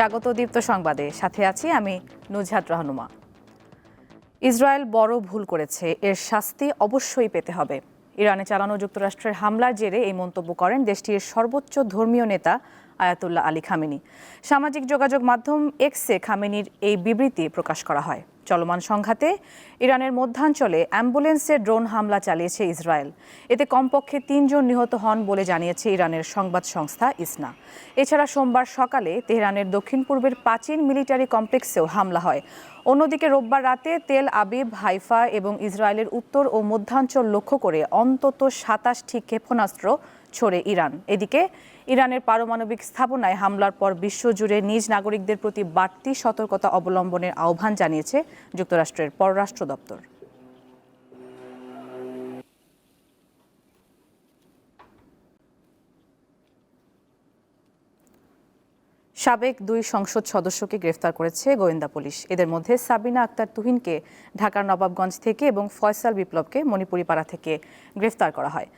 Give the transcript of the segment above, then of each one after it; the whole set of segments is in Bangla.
স্বাগত দীপ্ত সংবাদে। সাথে আছি আমি নুজহাত রহনুমা। ইসরায়েল বড় ভুল করেছে। এর শাস্তি অবশ্যই পেতে হবে। ইরানে চালানো যুক্তরাষ্ট্রের হামলার জেরে এই মন্তব্য করেন দেশটির সর্বোচ্চ ধর্মীয় নেতা আয়াতুল্লাহ আলী খামেনি। সামাজিক যোগাযোগ মাধ্যম এক্সে খামেনির এই বিবৃতি প্রকাশ করা হয়। চলমান সংঘাতে ইরানের মধ্যাঞ্চলে অ্যাম্বুলেন্সে ড্রোন হামলা চালিয়েছে ইসরায়েল। এতে কমপক্ষে তিনজন নিহত হন বলে জানিয়েছে ইরানের সংবাদ সংস্থা ইসনা। এছাড়া সোমবার সকালে তেহরানের দক্ষিণ পূর্বের প্রাচীন মিলিটারি কমপ্লেক্সেও হামলা হয়। অন্যদিকে রোববার রাতে তেল আবিব, হাইফা এবং ইসরায়েলের উত্তর ও মধ্যাঞ্চল লক্ষ্য করে অন্তত সাতাশটি ক্ষেপণাস্ত্র ছোড়ে ইরান। এদিকে ইরানের পারমাণবিক স্থাপনায় হামলার পর বিশ্বজুড়ে নিজ নাগরিকদের প্রতি বাড়তি সতর্কতা অবলম্বনের আহ্বান জানিয়েছে যুক্তরাষ্ট্রের পররাষ্ট্র দপ্তর। সাবেক দুই সংসদ সদস্যকে গ্রেফতার করেছে গোয়েন্দা পুলিশ। এদের মধ্যে সাবিনা আক্তার তুহিনকে ঢাকার নবাবগঞ্জ থেকে এবং ফয়সাল বিপ্লবকে মণিপুরিপাড়া থেকে গ্রেফতার করা হয়।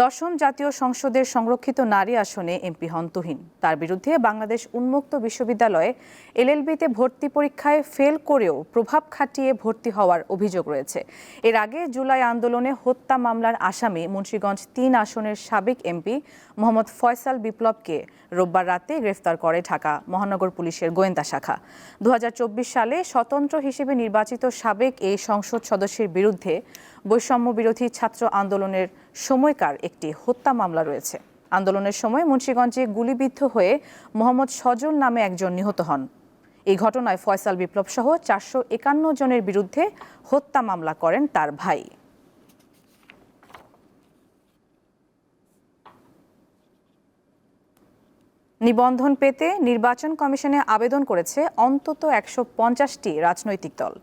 দশম জাতীয় সংসদের সংরক্ষিত নারী আসনে এমপি হন তুহিন। তার বিরুদ্ধে বাংলাদেশ উন্মুক্ত বিশ্ববিদ্যালয়ে এলএলবিতে ভর্তি পরীক্ষায় ফেল করেও প্রভাব খাটিয়ে ভর্তি হওয়ার অভিযোগ রয়েছে। এর আগে জুলাই আন্দোলনে হত্যা মামলার আসামি মুন্সীগঞ্জ তিন আসনের সাবেক এমপি মোহাম্মদ ফয়সাল বিপ্লবকে রোববার রাতে গ্রেফতার করে ঢাকা মহানগর পুলিশের গোয়েন্দা শাখা। দু হাজার চব্বিশ সালে স্বতন্ত্র হিসেবে নির্বাচিত সাবেক এই সংসদ সদস্যের বিরুদ্ধে বৈষম্য বিরোধী ছাত্র আন্দোলনের সময়কার একটি হত্যা মামলা রয়েছে। আন্দোলনের সময় মুন্সীগঞ্জে গুলিবিদ্ধ হয়ে মোহাম্মদ সজল নামে একজন নিহত হন। এই ঘটনায় ফয়সাল বিপ্লব সহ চারশো একান্ন জনের বিরুদ্ধে হত্যা মামলা করেন তার ভাই। নিবন্ধন পেতে নির্বাচন কমিশনে আবেদন করেছে অন্তত একশো পঞ্চাশটি রাজনৈতিক দল।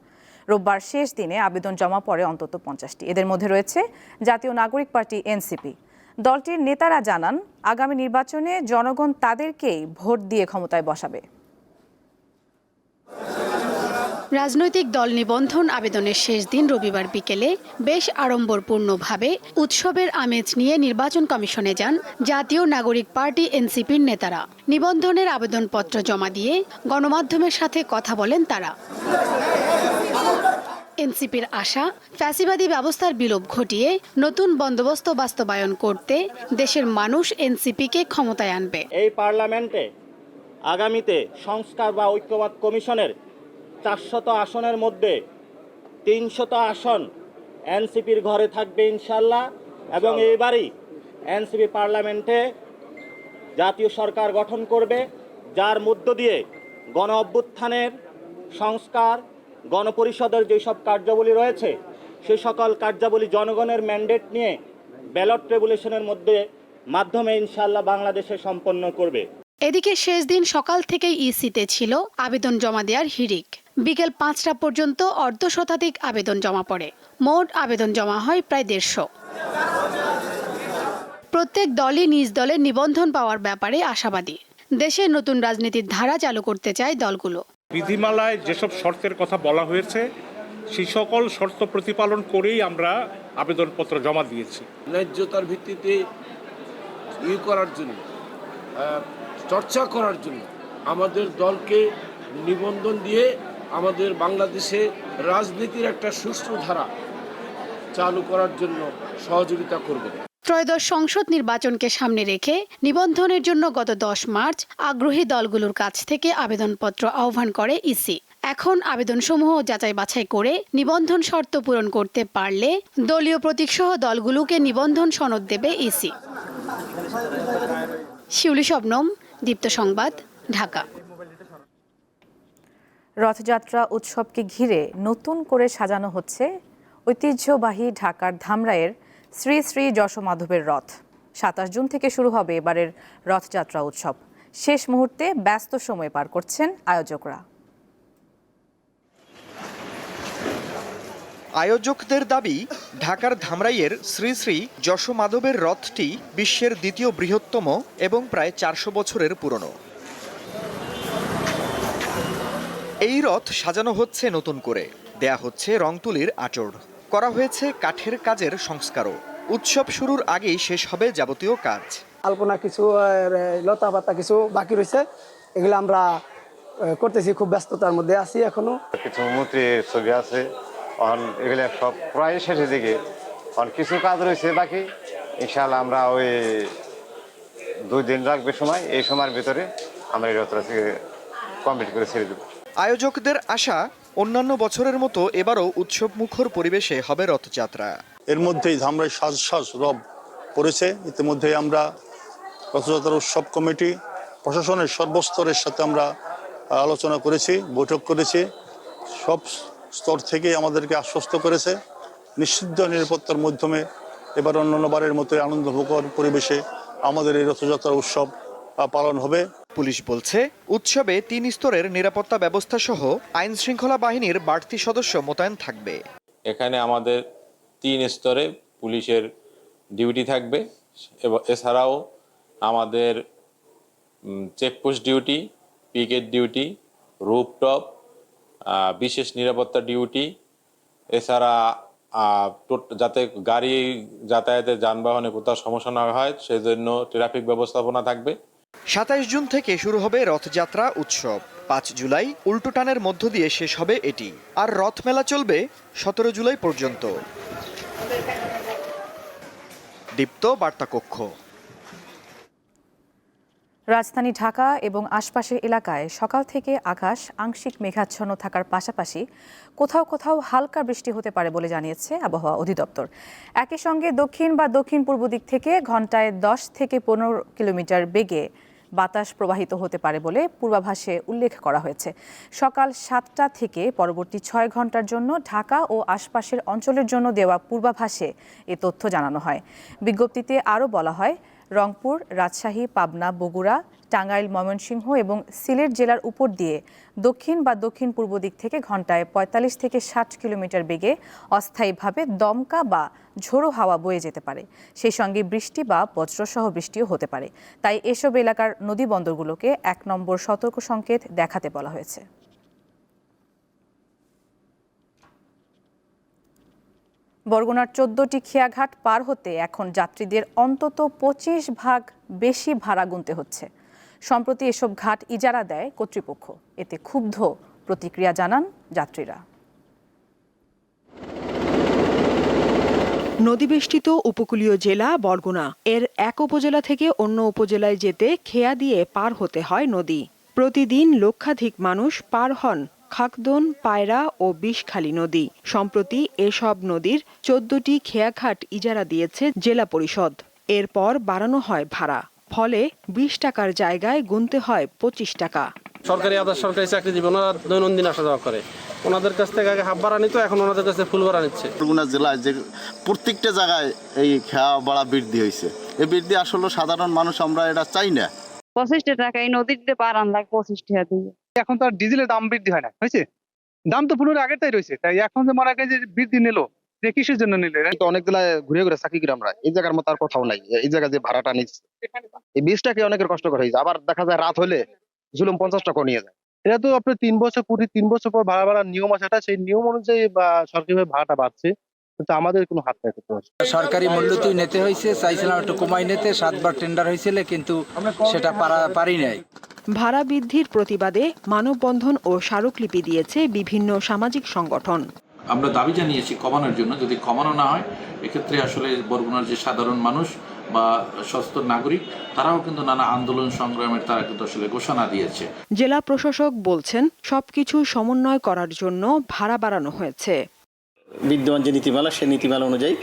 রোববার শেষ দিনে আবেদন জমা পড়ে অন্তত পঞ্চাশটি। এদের মধ্যে রয়েছে জাতীয় নাগরিক পার্টি এনসিপি। দলটির নেতারা জানান, আগামী নির্বাচনে জনগণ তাদেরকেই ভোট দিয়ে ক্ষমতায় বসাবে। রাজনৈতিক দল নিবন্ধন আবেদনের শেষ দিন রবিবার বিকেলে বেশ আড়ম্বরপূর্ণভাবে উৎসবের আমেজ নিয়ে নির্বাচন কমিশনে যান জাতীয় নাগরিক পার্টি এনসিপির নেতারা। নিবন্ধনের আবেদনপত্র জমা দিয়ে গণমাধ্যমের সাথে কথা বলেন তারা। এনসিপির আশা ফ্যাসিবাদী ব্যবস্থার বিলোপ ঘটিয়ে নতুন বন্দোবস্ত বাস্তবায়ন করতে দেশের মানুষ এনসিপিকে ক্ষমতায় আনবে। এই পার্লামেন্টে আগামীতে সংস্কার বা ঐক্যবাদ কমিশনের চারশত আসনের মধ্যে তিনশত আসন এনসিপির ঘরে থাকবে ইনশাল্লাহ এবং এইবারই এনসিপি পার্লামেন্টে জাতীয় সরকার গঠন করবে যার মধ্য দিয়ে গণ অভ্যুত্থানের সংস্কার গণপরিষদের যেসব কার্যাবলী রয়েছে সেই সকল কার্যাবলী জনগণের ম্যান্ডেট নিয়ে ব্যালট রেগুলেশনের মধ্যে মাধ্যমে ইনশাল্লাহ বাংলাদেশে সম্পন্ন করবে। এদিকে শেষ দিন সকাল থেকেই ইসিতে ছিল আবেদন জমা দেওয়ার হিড়িক। বিকেল পাঁচটা পর্যন্ত অর্ধ শতাধিক আবেদন জমা পড়ে। মোট আবেদন জমা হয় প্রায় দেড়শো। প্রত্যেক দলই নিজ দলের নিবন্ধন পাওয়ার ব্যাপারে আশাবাদী। দেশে নতুন রাজনীতির ধারা চালু করতে চায় দলগুলো। বিধিমালায় যেসব শর্তের কথা বলা হয়েছে, সেই সকল শর্ত প্রতিপালন করেই আমরা আবেদনপত্র জমা দিয়েছি। ন্যায্যতার ভিত্তিতে ই করার জন্য চর্চা করার জন্য আমাদের দলকে নিবন্ধন দিয়ে আমাদের বাংলাদেশে রাজনীতির একটা সুষ্ঠু ধারা চালু করার জন্য সহযোগিতা করবে। ত্রয়োদশ সংসদ নির্বাচনকে সামনে রেখে নিবন্ধনের জন্য গত দশ মার্চ আগ্রহী দলগুলোর কাছ থেকে আবেদনপত্র আহ্বান করে ইসি। এখন আবেদনসমূহ যাচাই বাছাই করে নিবন্ধন শর্ত পূরণ করতে পারলে দলীয় প্রতীকসহ দলগুলোকে নিবন্ধন সনদ দেবে ইসি। শিউলি শবনম, দীপ্ত সংবাদ, ঢাকা। রথযাত্রা উৎসবকে ঘিরে নতুন করে সাজানো হচ্ছে ঐতিহ্যবাহী ঢাকার ধামরাইয়ের শ্রী শ্রী যশোমাধবের রথ। সাতাশ জুন থেকে শুরু হবে এবারের রথযাত্রা উৎসব। শেষ মুহূর্তে ব্যস্ত সময় পার করছেন আয়োজকরা। আয়োজকদের দাবি, ঢাকার ধামরাইয়ের শ্রী শ্রী যশোমাধবের রথটি বিশ্বের দ্বিতীয় বৃহত্তম এবং প্রায় চারশো বছরের পুরনো। এই রথ সাজানো হচ্ছে নতুন করে। দেয়া হচ্ছে রং তুলির আচড়। করা হয়েছে কাঠের কাজের সংস্কারও। উৎসব শুরুর আগেই শেষ হবে যাবতীয় কাজ। আলপনা কিছু লতা পাতা কিছু বাকি রয়েছে। এগুলো আমরা করতেছি খুব ব্যস্ততার মধ্যে আছি এখনও। কিছু মূর্তির ছবি আছে অন এগুলো সব প্রায় শেষের দিকে। অন কিছু কাজ রয়েছে বাকি। ইনশাল্লাহ আমরা ওই দুই দিন রাখবে সময় এই সময়ের ভিতরে আমরা এই রথটাকে কমপ্লিট করে ছেড়ে দেবো। আয়োজকদের আশা অন্যান্য বছরের মতো এবারও উৎসব মুখর পরিবেশে হবে রথযাত্রা। এর মধ্যেই ধামরাই সাজ সাজ রব পড়েছে ইতিমধ্যে আমরা রথযাত্রা উৎসব কমিটি, প্রশাসনের সর্বস্তরের সাথে আমরা আলোচনা করেছি, বৈঠক করেছি। সব স্তর থেকে আমাদেরকে আশ্বস্ত করেছে। নিষিদ্ধ নিরাপত্তার মাধ্যমে এবার অন্যান্যবারের মতো আনন্দভোগর পরিবেশে আমাদের এই রথযাত্রা উৎসব পালন হবে। পুলিশ বলছে, উৎসবে তিন স্তরের নিরাপত্তা ব্যবস্থা সহ আইন শৃঙ্খলা বাহিনীর বাড়তি সদস্য মোতায়েন থাকবে। এখানে আমাদের তিন স্তরে পুলিশের ডিউটি থাকবে এছাড়াও আমাদের checkpost duty, picket duty rooftop বিশেষ নিরাপত্তা ডিউটি, এছাড়া যাতে গাড়ি যাতায়াতের যানবাহনে কোথাও সমস্যা না হয়, সেজন্য ট্রাফিক ব্যবস্থাপনা থাকবে। সাতাইশ জুন থেকে শুরু হবে রথযাত্রা উৎসব। পাঁচ জুলাই উল্টোটানের মধ্য দিয়ে শেষ হবে এটি। আর রথ মেলা চলবে সতেরো জুলাই পর্যন্ত। দীপ্ত বার্তা কক্ষ রাজধানী ঢাকা এবং আশপাশের এলাকায় সকাল থেকে আকাশ আংশিক মেঘাচ্ছন্ন থাকার পাশাপাশি কোথাও কোথাও হালকা বৃষ্টি হতে পারে বলে জানিয়েছে আবহাওয়া অধিদপ্তর। একই সঙ্গে দক্ষিণ বা দক্ষিণ পূর্ব দিক থেকে ঘন্টায় দশ থেকে পনেরো কিলোমিটার বেগে বাতাস প্রবাহিত হতে পারে বলে পূর্বাভাসে উল্লেখ করা হয়েছে। সকাল সাতটা থেকে পরবর্তী ছয় ঘণ্টার জন্য ঢাকা ও আশপাশের অঞ্চলের জন্য দেওয়া পূর্বাভাসে এ তথ্য জানানো হয়। বিজ্ঞপ্তিতে আরও বলা হয় রংপুর, রাজশাহী, পাবনা, বগুড়া, টাঙ্গাইল, ময়মনসিংহ এবং সিলেট জেলার উপর দিয়ে দক্ষিণ বা দক্ষিণ পূর্ব দিক থেকে ঘন্টায় ৪৫ থেকে ষাট কিলোমিটার বেগে অস্থায়ীভাবে দমকা বা ঝোড়ো হাওয়া বয়ে যেতে পারে। সেই সঙ্গে বৃষ্টি বা বজ্রসহ বৃষ্টিও হতে পারে। তাই এসব এলাকার নদী বন্দরগুলোকে এক নম্বর সতর্ক সংকেত দেখাতে বলা হয়েছে। বরগুনার চোদ্দটি খেয়াঘাট পার হতে এখন যাত্রীদের অন্তত পঁচিশ ভাগ বেশি ভাড়া গুনতে হচ্ছে। সম্প্রতি এসব ঘাট ইজারা দেয় কর্তৃপক্ষ। এতে ক্ষুব্ধ প্রতিক্রিয়া জানান যাত্রীরা। নদীবেষ্টিত উপকূলীয় জেলা বরগুনা। এর এক উপজেলা থেকে অন্য উপজেলায় যেতে খেয়া দিয়ে পার হতে হয় নদী। প্রতিদিন লক্ষাধিক মানুষ পার হন। খাকদন পায়রা ও বিষখালী নদী। সম্প্রতি এসব নদীর চোদ্দটি খেয়াঘাট ইজারা দিয়েছে জেলা পরিষদ। এরপর বাড়ানো হয় ভাড়া। ফলে বিশ টাকার জায়গায় গুনতে হয় পঁচিশ টাকা। সরকারি আধা সরকারি চাকরিজীবী ওনারা দৈনন্দিন আসা যাওয়া করে। ওনাদের কাছ থেকে আগে হাফ ভাড়া নিত এখন ওনাদের কাছে ফুল ভাড়া নিচ্ছে। বরগুনা জেলায় যে প্রত্যেকটা জায়গায় এই খেয়া বাড়া বৃদ্ধি হয়েছে। এই বৃদ্ধি আসলে সাধারণ মানুষ আমরা এটা চাই না। পঁচিশটা টাকা এই নদীতে পার আনলাম পঁচিশ টাকা দিয়ে। এখন তো আর ডিজেলের দাম বৃদ্ধি হয় না হয়েছে? দাম তো পুনরায় আগেরটাই রয়েছে তাই এখন যে মনে যে বৃদ্ধি নিলো যে কিসের জন্য নিলে তো অনেক জেলায় ঘুরে ঘুরে চাকরি করি আমরা এই জায়গার মতো আর কোথাও নাই এই জায়গা যে ভাড়াটা নিচ্ছে। এই বীজটাকে অনেকের কষ্টকর হয়েছে আবার দেখা যায় রাত হলে জুলুম পঞ্চাশ টাকা নিয়ে যায়। এটা তো আপনার তিন বছর প্রতি তিন বছর পর ভাড়া ভাড়ার নিয়ম আছে সেই নিয়ম অনুযায়ী বা সরকারিভাবে ভাড়াটা বাড়ছে কিন্তু আমাদের কোনো হাত নাই করতে পারছে। সরকারি মূল্যতেই নিতে হয়েছে চাইছিলাম একটু কমাই নিতে সাতবার টেন্ডার হয়েছিল কিন্তু সেটা পারা পারি নাই। ভাড়া বৃদ্ধির প্রতিবাদে মানববন্ধন ও স্মারকলিপি দিয়েছে বিভিন্ন সামাজিক সংগঠন। আমরা দাবি জানিয়েছি কমানোর জন্য যদি কমানো না হয় এক্ষেত্রে আসলে বরগুনার যে সাধারণ মানুষ বা সস্ত নাগরিক তারাও কিন্তু নানা আন্দোলন সংগ্রামের তারা কিন্তু আসলে ঘোষণা দিয়েছে। জেলা প্রশাসক বলছেন সবকিছু সমন্বয় করার জন্য ভাড়া বাড়ানো হয়েছে। বিদ্যমান যে নীতিমালা, সেই নীতিমালা অনুযায়ী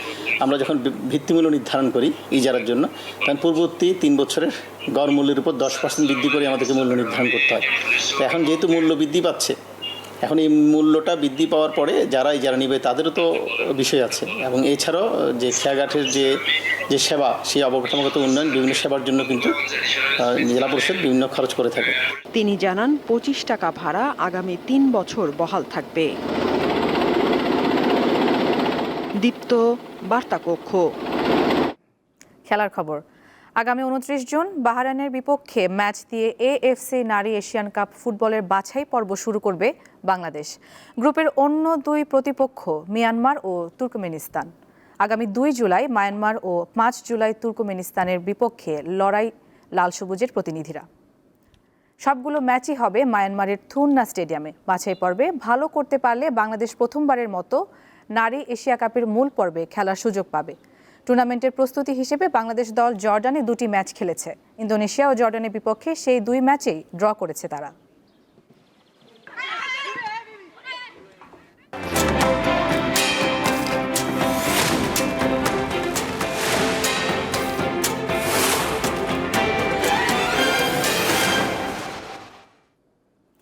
আমরা যখন ভিত্তিমূল্য নির্ধারণ করি ইজারার জন্য তখন পূর্ববর্তী তিন বছরের গড় মূল্যের উপর দশ পার্সেন্ট বৃদ্ধি করে আমাদেরকে মূল্য নির্ধারণ করতে হয়। তো এখন যেহেতু মূল্য বৃদ্ধি পাচ্ছে, এখন এই মূল্যটা বৃদ্ধি পাওয়ার পরে যারা ইজারা নিবে, তাদেরও তো বিষয় আছে। এবং এছাড়াও যে খেয়াঘাটের যে যে সেবা, সেই অবকাঠামোগত উন্নয়ন বিভিন্ন সেবার জন্য কিন্তু জেলা পরিষদ বিভিন্ন খরচ করে থাকে। তিনি জানান, পঁচিশ টাকা ভাড়া আগামী তিন বছর বহাল থাকবে। দীপ্ত বার্তা কক্ষ খেলার খবর। আগামী উনত্রিশ জুন বাহারানের বিপক্ষে ম্যাচ দিয়ে এএফসি নারী এশিয়ান কাপ ফুটবলের বাছাই পর্ব শুরু করবে বাংলাদেশ। গ্রুপের অন্য দুই প্রতিপক্ষ মিয়ানমার ও তুর্কমেনিস্তান। আগামী দুই জুলাই মায়ানমার ও পাঁচ জুলাই তুর্কমেনিস্তানের বিপক্ষে লড়াই লাল সবুজের প্রতিনিধিরা। সবগুলো ম্যাচই হবে মায়ানমারের থুননা স্টেডিয়ামে। বাছাই পর্বে ভালো করতে পারলে বাংলাদেশ প্রথমবারের মতো নারী এশিয়া কাপের মূল পর্বে খেলার সুযোগ পাবে। টুর্নামেন্টের প্রস্তুতি হিসেবে বাংলাদেশ দল জর্ডানে দুটি ম্যাচ খেলেছে। ইন্দোনেশিয়া ও জর্ডানের বিপক্ষে সেই দুই ম্যাচেই ড্র করেছে তারা।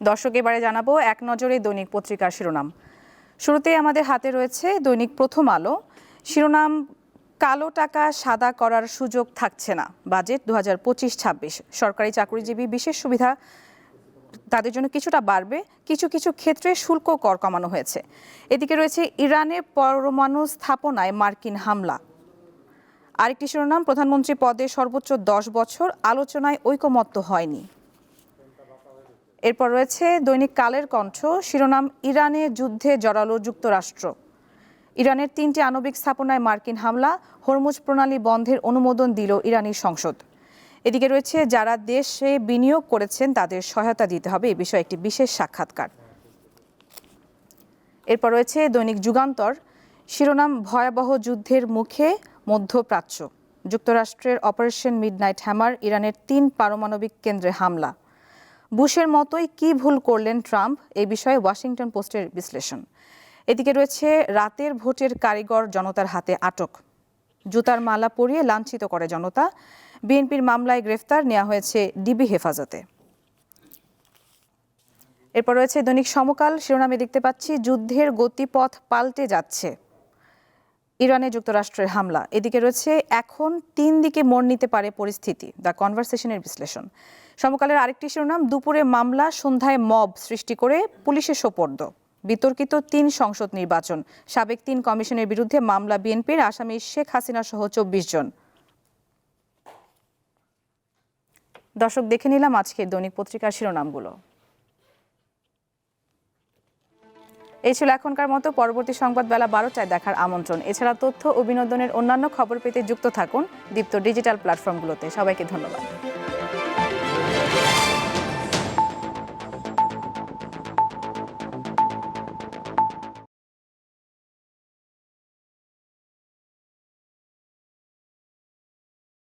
দর্শক, এবারে জানাব এক নজরে দৈনিক পত্রিকার শিরোনাম। শুরুতেই আমাদের হাতে রয়েছে দৈনিক প্রথম আলো। শিরোনাম, কালো টাকা সাদা করার সুযোগ থাকছে না। বাজেট দু হাজার পঁচিশ ছাব্বিশ। সরকারি চাকরিজীবী বিশেষ সুবিধা তাদের জন্য কিছুটা বাড়বে। কিছু কিছু ক্ষেত্রে শুল্ক কর কমানো হয়েছে। এদিকে রয়েছে ইরানের পরমাণু স্থাপনায় মার্কিন হামলা। আরেকটি শিরোনাম, প্রধানমন্ত্রী পদে সর্বোচ্চ দশ বছর, আলোচনায় ঐকমত্য হয়নি। এরপর রয়েছে দৈনিক কালের কণ্ঠ, শিরোনাম ইরানে যুদ্ধে জড়ালো যুক্তরাষ্ট্র। ইরানের তিনটি আণবিক স্থাপনায় মার্কিন হামলা, হরমুজ প্রণালী বন্ধের অনুমোদন দিল ইরানি সংসদ। এদিকে রয়েছে, যারা দেশে বিনিয়োগ করেছেন তাদের সহায়তা দিতে হবে, এ বিষয়ে একটি বিশেষ সাক্ষাৎকার। এরপর রয়েছে দৈনিক যুগান্তর, শিরোনাম ভয়াবহ যুদ্ধের মুখে মধ্যপ্রাচ্য। যুক্তরাষ্ট্রের অপারেশন মিডনাইট হ্যামার, ইরানের তিন পারমাণবিক কেন্দ্রে হামলা। বুশের মতোই কি ভুল করলেন ট্রাম্প? এই বিষয়ে ওয়াশিংটন পোস্টের বিশ্লেষণ। এদিকে রয়েছে, রাতের ভোটের কারিগর জনতার হাতে আটক। জুতার মালা পরিয়ে লাঞ্ছিত করে জনতা। বিএনপির মামলায় গ্রেফতার নেওয়া হয়েছে ডিবি হেফাজতে। এরপর রয়েছে দৈনিক সমকাল, শিরোনামে দেখতে পাচ্ছি, যুদ্ধের গতিপথ পাল্টে যাচ্ছে। ইরানে যুক্তরাষ্ট্রের হামলা। এদিকে রয়েছে, এখন তিন দিকে মোড় নিতে পারে পরিস্থিতি। দ্য কনভারসেশনের বিশ্লেষণ। সমকালের আরেকটি শিরোনাম, দুপুরে মামলা, সন্ধ্যায় মব সৃষ্টি করে পুলিশের সোপর্দ। বিতর্কিত তিন সংসদ নির্বাচন। সাবেক তিন কমিশনের বিরুদ্ধে মামলা বিএনপির আসামি শেখ হাসিনা সহ চব্বিশ জন। দর্শক, দেখে নিলাম আজকের দৈনিক পত্রিকার শিরোনামগুলো। এই ছিল এখনকার মতো। পরবর্তী সংবাদ বেলা বারোটায় দেখার আমন্ত্রণ। এছাড়া তথ্য ও বিনোদনের অন্যান্য খবর পেতে যুক্ত থাকুন দীপ্ত ডিজিটাল প্ল্যাটফর্মগুলোতে। সবাইকে ধন্যবাদ।